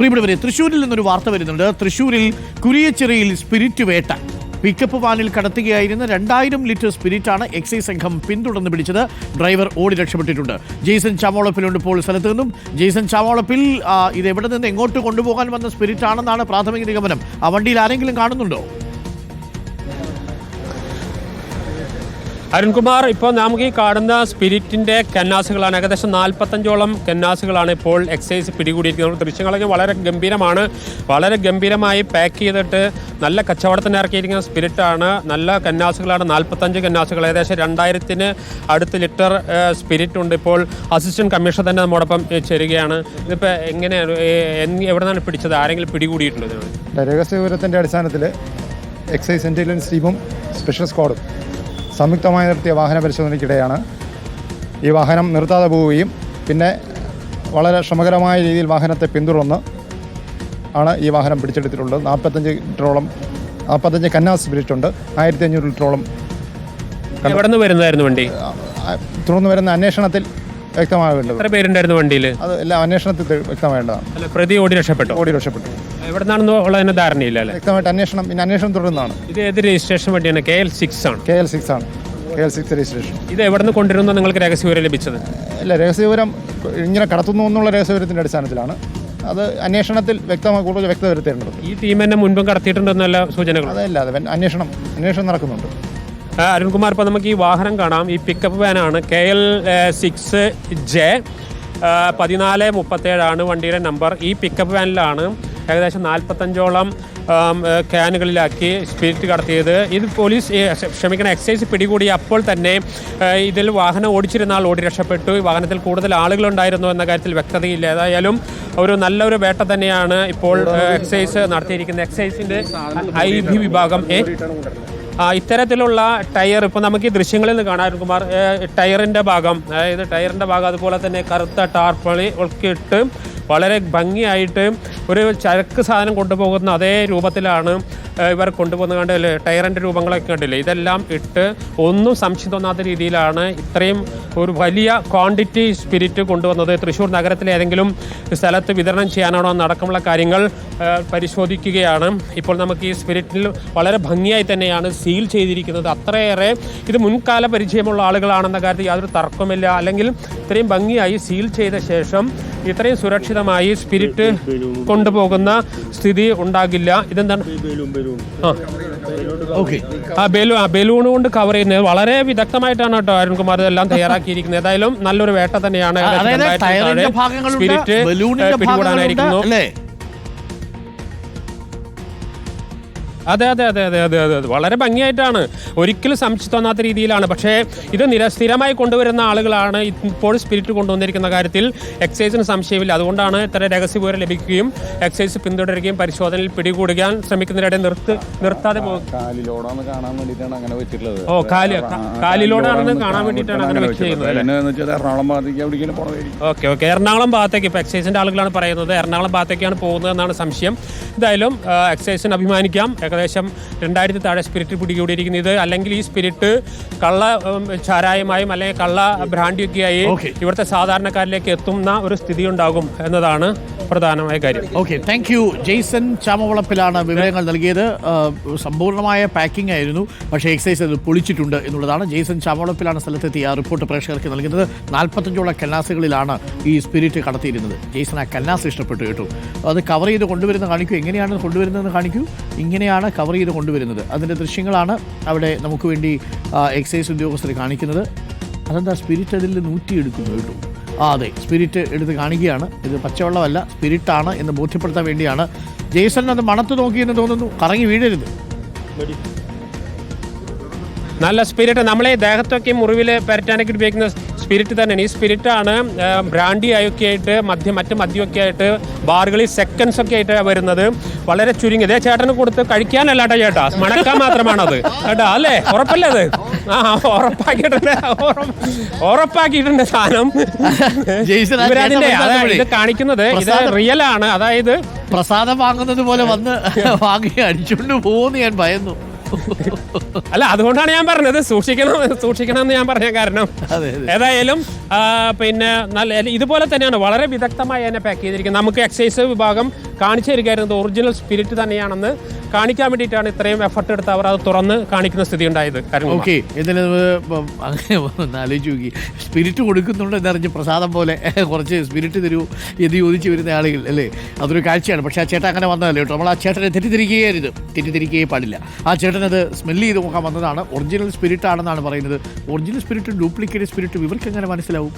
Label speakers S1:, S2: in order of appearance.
S1: പ്രിയപ്പെട്ടവരെ തൃശ്ശൂരിൽ നിന്നൊരു വാർത്ത വരുന്നുണ്ട്. തൃശ്ശൂരിൽ കുരിയച്ചിറയിൽ സ്പിരിറ്റ് വേട്ട. പിക്കപ്പ് വാനിൽ കടത്തുകയായിരുന്ന രണ്ടായിരം ലിറ്റർ സ്പിരിറ്റാണ് എക്സൈസ് സംഘം പിന്തുടർന്ന് പിടിച്ചത്. ഡ്രൈവർ ഓടി രക്ഷപ്പെട്ടിട്ടുണ്ട്. ജെയ്സൺ ചാമോളപ്പിലുണ്ട് ഇപ്പോൾ സ്ഥലത്ത് നിന്നും. ജെയ്സൺ ചാമോളപ്പിൽ ഇത് എവിടെ നിന്ന് എങ്ങോട്ട് കൊണ്ടുപോകാൻ വന്ന സ്പിരിറ്റാണെന്നാണ് പ്രാഥമിക നിഗമനം. ആ വണ്ടിയിൽ ആരെങ്കിലും കാണുന്നുണ്ടോ?
S2: അരുൺകുമാർ ഇപ്പോൾ നമുക്ക് ഈ കാണുന്ന സ്പിരിറ്റിന്റെ കന്നാസുകളാണ്. ഏകദേശം നാൽപ്പത്തഞ്ചോളം കന്നാസുകളാണ് ഇപ്പോൾ എക്സൈസ് പിടികൂടിയിരിക്കുന്നത്. ദൃശ്യങ്ങളൊക്കെ വളരെ ഗംഭീരമാണ്. വളരെ ഗംഭീരമായി പാക്ക് ചെയ്തിട്ട് നല്ല കച്ചവടത്തിന് ഇറക്കിയിരിക്കുന്ന സ്പിരിറ്റാണ്. നല്ല കന്നാസുകളാണ്. നാൽപ്പത്തഞ്ച് കന്നാസുകൾ. ഏകദേശം രണ്ടായിരത്തിന് അടുത്ത് ലിറ്റർ സ്പിരിറ്റ് ഉണ്ട് ഇപ്പോൾ. അസിസ്റ്റന്റ് കമ്മീഷണർ തന്നെ നമ്മോടൊപ്പം ചേരുകയാണ്. ഇതിപ്പോൾ എങ്ങനെയാണ് എവിടെ നിന്നാണ് പിടിച്ചത്? ആരെങ്കിലും പിടികൂടിയിട്ടുണ്ടോ രഹസ്യ
S3: വിവരത്തിന്റെ അടിസ്ഥാനത്തിൽ എക്സൈസ് ഇന്റലിജൻസ് ടീമും സ്പെഷ്യൽ സ്ക്വാഡും സംയുക്തമായി നടത്തിയ വാഹന പരിശോധനയ്ക്കിടെയാണ് ഈ വാഹനം നിർത്താതെ പോവുകയും പിന്നെ വളരെ ശ്രമകരമായ രീതിയിൽ വാഹനത്തെ പിന്തുടർന്ന് ആണ് ഈ വാഹനം പിടിച്ചെടുത്തിട്ടുള്ളത്. നാൽപ്പത്തഞ്ച് ലിറ്ററോളം നാൽപ്പത്തഞ്ച് കന്നാസ് സ്പിരിറ്റ് ഉണ്ട് ആയിരത്തി അഞ്ഞൂറ് ലിറ്ററോളം
S2: എവിടെ നിന്ന് വരുന്നതായിരുന്നു വണ്ടി?
S3: തുടർന്ന് വരുന്ന അന്വേഷണത്തിൽ വ്യക്തമാകേണ്ടത്.
S2: എത്ര പേരുണ്ടായിരുന്നു വണ്ടിയിൽ?
S3: അത് എല്ലാം അന്വേഷണത്തിൽ തെ-
S2: അല്ല പ്രതി ഓടി രക്ഷപ്പെട്ടു?
S3: ഓടി രക്ഷപ്പെട്ടു.
S2: എവിടെ നിന്നാണെന്ന് ഉള്ളതിന് ധാരണയില്ല അല്ലേ?
S3: വ്യക്തമായിട്ട് അന്വേഷണം പിന്നെ അന്വേഷണം തുടരുന്നതാണ്
S2: ഇത് ഏത് രജിസ്ട്രേഷൻ വണ്ടിയാണ്? കെ എൽ സിക്സ് ആണ്.
S3: കെ എൽ സിക്സ് ആണ്. K L six registration.
S2: ഇത് എവിടെ നിന്ന് നിങ്ങൾക്ക് രഹസ്യവിവരം ലഭിച്ചത്?
S3: അല്ല രഹസ്യവിവരം ഇങ്ങനെ കടത്തുന്നു എന്നുള്ള രഹസ്യവിവരത്തിന്റെ അടിസ്ഥാനത്തിലാണ്. അത് അന്വേഷണത്തിൽ വ്യക്തമായി കൂടുതൽ വ്യക്തത വരുത്തേണ്ടത്
S2: ഈ ടീം തന്നെ മുൻപും കടത്തിയിട്ടുണ്ടെന്നല്ല സൂചനകൾ.
S3: അതല്ല അത് അന്വേഷണം അന്വേഷണം നടക്കുന്നുണ്ട്.
S2: അരുൺകുമാർ ഇപ്പോൾ നമുക്ക് ഈ വാഹനം കാണാം. ഈ പിക്കപ്പ് വാനാണ് കെ എൽ സിക്സ് ജെ പതിനാല് മുപ്പത്തേഴാണ് വണ്ടിയുടെ നമ്പർ ഈ പിക്കപ്പ് വാനിലാണ് ഏകദേശം നാൽപ്പത്തഞ്ചോളം ക്യാനുകളിലാക്കി സ്പിരിറ്റ് കടത്തിയത്. ഇത് പോലീസ് ക്ഷമിക്കണം എക്സൈസ് പിടികൂടി. അപ്പോൾ തന്നെ ഇതിൽ വാഹനം ഓടിച്ചിരുന്ന ആൾ ഓടി രക്ഷപ്പെട്ടു. വാഹനത്തിൽ കൂടുതൽ ആളുകളുണ്ടായിരുന്നു എന്ന കാര്യത്തിൽ വ്യക്തതയില്ല. ഏതായാലും ഒരു നല്ലൊരു വേട്ട തന്നെയാണ് ഇപ്പോൾ എക്സൈസ് നടത്തിയിരിക്കുന്നത്. എക്സൈസിന്റെ ഐ ബി വിഭാഗം. എ ഇത്തരത്തിലുള്ള ടയർ ഇപ്പോൾ നമുക്ക് ഈ ദൃശ്യങ്ങളിൽ നിന്ന് കാണാൻ കുമാർ. ടയറിന്റെ ഭാഗം അതായത് ടയറിന്റെ ഭാഗം അതുപോലെ തന്നെ കറുത്ത ടാർപ്പളി ഒക്കെ ഇട്ട് വളരെ ഭംഗിയായിട്ട് ഒരു ചരക്ക് സാധനം കൊണ്ടുപോകുന്ന അതേ രൂപത്തിലാണ് ഇവർ കൊണ്ടുപോകുന്ന കണ്ടില്ലേ ടയറിന്റെ രൂപങ്ങളൊക്കെ കണ്ടില്ലേ? ഇതെല്ലാം ഇട്ട് ഒന്നും സംശയം തോന്നാത്ത രീതിയിലാണ് ഇത്രയും ഒരു വലിയ ക്വാണ്ടിറ്റി സ്പിരിറ്റ് കൊണ്ടുവന്നത്. തൃശ്ശൂർ നഗരത്തിലെ ഏതെങ്കിലും സ്ഥലത്ത് വിതരണം ചെയ്യാനാണോ നടക്കമുള്ള കാര്യങ്ങൾ പരിശോധിക്കുകയാണ്. ഇപ്പോൾ നമുക്ക് ഈ സ്പിരിറ്റിൽ വളരെ ഭംഗിയായി തന്നെയാണ് സീൽ ചെയ്തിരിക്കുന്നത്. അത്രയേറെ ഇത് മുൻകാല പരിചയമുള്ള ആളുകളാണെന്ന കാര്യത്തിൽ യാതൊരു തർക്കമില്ല അല്ലെങ്കിൽ ഇത്രയും ഭംഗിയായി സീൽ ചെയ്ത ശേഷം ഇത്രയും സുരക്ഷിതമായി സ്പിരിറ്റ് കൊണ്ടുപോകുന്ന സ്ഥിതി ഉണ്ടാകില്ല. ഇതെന്താണ്? ആ.
S1: ഓക്കെ
S2: ആ ബലൂ ആ ബലൂൺ കൊണ്ട് കവർ ചെയ്യുന്നത് വളരെ വിദഗ്ധമായിട്ടാണ് കേട്ടോ അരുൺകുമാർ ഇതെല്ലാം തയ്യാറാക്കിയിരിക്കുന്നത്. ഏതായാലും നല്ലൊരു വേട്ട തന്നെയാണ്. സ്പിരിറ്റ് പിടികൂടാനായിരിക്കുന്നു. അതെ അതെ അതെ അതെ അതെ അതെ. വളരെ ഭംഗിയായിട്ടാണ്. ഒരിക്കലും സംശയം തോന്നാത്ത രീതിയിലാണ്. പക്ഷേ ഇത് നിര സ്ഥിരമായി കൊണ്ടുവരുന്ന ആളുകളാണ് ഇപ്പോൾ സ്പിരിറ്റ് കൊണ്ടുവന്നിരിക്കുന്ന കാര്യത്തിൽ എക്സൈസിന് സംശയമില്ല. അതുകൊണ്ടാണ് ഇത്ര രഹസ്യവിവരം ലഭിക്കുകയും എക്സൈസ് പിന്തുടരുകയും പരിശോധനയിൽ പിടികൂടുകയാൻ ശ്രമിക്കുന്നതിനിടെ നിർത്ത് നിർത്താതെ ഓ കാലി കാലിലോടാണെന്ന് കാണാൻ വേണ്ടിയിട്ടാണ് അങ്ങനെ വെച്ച് ചെയ്യുന്നത് അല്ലേ?
S4: പിന്നെ എന്ന് വെച്ചാൽ എറണാകുളം ഭാഗത്തേക്ക് എവിടേക്കും പോണതായിരിക്കും.
S2: Okay okay. എറണാകുളം ഭാഗത്തേക്ക് ഇപ്പോൾ എക്സൈസിന്റെ ആളുകളാണ് പറയുന്നത്. എറണാകുളം ഭാഗത്തേക്കാണ് പോകുന്നതെന്നാണ് സംശയം. എന്തായാലും എക്സൈസിന് അഭിമാനിക്കാം. ഏകദേശം രണ്ടായിരത്തി താഴെ സ്പിരിറ്റ് പിടികൂടിയിരിക്കുന്നത് ഇത് അല്ലെങ്കിൽ ഈ സ്പിരിറ്റ് കള്ള ചാരായമായും അല്ലെങ്കിൽ കള്ള ബ്രാൻഡിയൊക്കെയായി. ഇവിടുത്തെ സാധാരണക്കാരിലേക്ക് എത്തുന്ന ഒരു സ്ഥിതി ഉണ്ടാകും എന്നതാണ് പ്രധാനമായ കാര്യം.
S1: ഓക്കെ താങ്ക് യു ജെയ്സൺ ചാമവളപ്പിലാണ് വിവരങ്ങൾ നൽകിയത്. സമ്പൂർണമായ പാക്കിംഗ് ആയിരുന്നു. പക്ഷേ എക്സൈസ് അത് പൊളിച്ചിട്ടുണ്ട് എന്നുള്ളതാണ്. ജെയ്സൺ ചാമവളപ്പിലാണ് സ്ഥലത്തെത്തിയ റിപ്പോർട്ട് പ്രേക്ഷകർക്ക് നൽകുന്നത്. നാൽപ്പത്തഞ്ചോളം കന്നാസുകളിലാണ് ഈ സ്പിരിറ്റ് കടത്തിയിരുന്നത്. ജെയ്സൺ ആ കന്നാസ് ഇഷ്ടപ്പെട്ടു കേട്ടു. അത് കവർ ചെയ്ത് കൊണ്ടുവരുന്ന കാണിക്കൂ. എങ്ങനെയാണ് കൊണ്ടുവരുന്നതെന്ന് കാണിക്കൂ. ഇങ്ങനെയാണ് കവർ ചെയ്ത് കൊണ്ടുവരുന്നത്. അതിന്റെ ദൃശ്യങ്ങളാണ് അവിടെ നമുക്ക് വേണ്ടി എക്സൈസ് ഉദ്യോഗസ്ഥർ കാണിക്കുന്നത്. അതെന്താ സ്പിരിറ്റ് അതിൽ നൂറ്റിയെടുക്കുന്നു കേട്ടോ. ആ അതെ സ്പിരിറ്റ് എടുത്ത് കാണിക്കുകയാണ്. ഇത് പച്ചവെള്ളമല്ല സ്പിരിറ്റാണ് എന്ന് ബോധ്യപ്പെടുത്താൻ വേണ്ടിയാണ്. ജെയ്സൺ അത് മണത്ത് നോക്കിയെന്ന് തോന്നുന്നു. കറങ്ങി വീഴരുത്.
S2: നല്ല സ്പിരിറ്റ് നമ്മളെ ദേഹത്തൊക്കെ മുറിവിൽ പരറ്റാനൊക്കെ ഉപയോഗിക്കുന്ന സ്പിരിറ്റ് തന്നെയാണ് ഈ സ്പിരിറ്റാണ് ബ്രാൻഡി ആയൊക്കെ ആയിട്ട് മദ്യം മറ്റ് മദ്യമൊക്കെ ആയിട്ട് ബാറുകളിൽ സെക്കൻഡ്സ് ഒക്കെ ആയിട്ട് വരുന്നത്. വളരെ ചുരുങ്ങി. ഇതേ ചേട്ടന് കൊടുത്ത് കഴിക്കാനല്ല കേട്ടോ ചേട്ടാ. മണക്കാൻ മാത്രമാണത്. കേട്ടോ അല്ലേ? ഉറപ്പല്ലേ അത്? ആ ഉറപ്പാക്കിയിട്ടുണ്ട്. ഉറപ്പാക്കിയിട്ടുണ്ട് സാധനം. ഇവരതിന്റെ ഇത് കാണിക്കുന്നത്. ഇത് റിയൽ ആണ്. അതായത്
S1: പ്രസാദം വാങ്ങുന്നത് പോലെ വന്ന് വാങ്ങി അടിച്ചുകൊണ്ട് പോകുന്നു ഞാൻ ഭയന്നു.
S2: അല്ല അതുകൊണ്ടാണ് ഞാൻ പറഞ്ഞത്. സൂക്ഷിക്കണം സൂക്ഷിക്കണം എന്ന് ഞാൻ പറഞ്ഞ കാരണം. ഏതായാലും പിന്നെ നല്ല ഇതുപോലെ തന്നെയാണ്. വളരെ വിദഗ്ധമായി എന്നെ പാക്ക് ചെയ്തിരിക്കുന്നത്. നമുക്ക് എക്സൈസ് വിഭാഗം കാണിച്ചു തരികയായിരുന്നത് ഒറിജിനൽ സ്പിരിറ്റ് തന്നെയാണെന്ന് കാണിക്കാൻ വേണ്ടിയിട്ടാണ് ഇത്രയും എഫർട്ട് എടുത്ത് അവർ അത് തുറന്ന് കാണിക്കുന്ന സ്ഥിതി ഉണ്ടായത് കാരണം
S1: ഓക്കെ ഇതിന് അങ്ങനെ ആലോചിച്ച് സ്പിരിറ്റ് കൊടുക്കുന്നുണ്ട് എന്നറിഞ്ഞ് പ്രസാദം പോലെ കുറച്ച് സ്പിരിറ്റ് തരൂ എന്ന് ചോദിച്ചു വരുന്ന ആളുകൾ അല്ലേ? അതൊരു കാഴ്ചയാണ്. പക്ഷേ ആ ചേട്ടൻ അങ്ങനെ വന്നതല്ലേ കേട്ടോ. നമ്മൾ ആ ചേട്ടനെ തെറ്റിദ്ധരിക്കുകയായിരുന്നു. തെറ്റിദ്ധരിക്കുകയേ പാടില്ല. ആ ചേട്ടൻ അത് സ്മെല്ല് ചെയ്ത് നോക്കാൻ വന്നതാണ്. ഒറിജിനൽ സ്പിരിറ്റ് ആണെന്നാണ് പറയുന്നത്. ഒറിജിനൽ സ്പിരിറ്റും ഡ്യൂപ്ലിക്കേറ്റ് സ്പിരിറ്റും ഇവർക്ക് എങ്ങനെ മനസ്സിലാവും?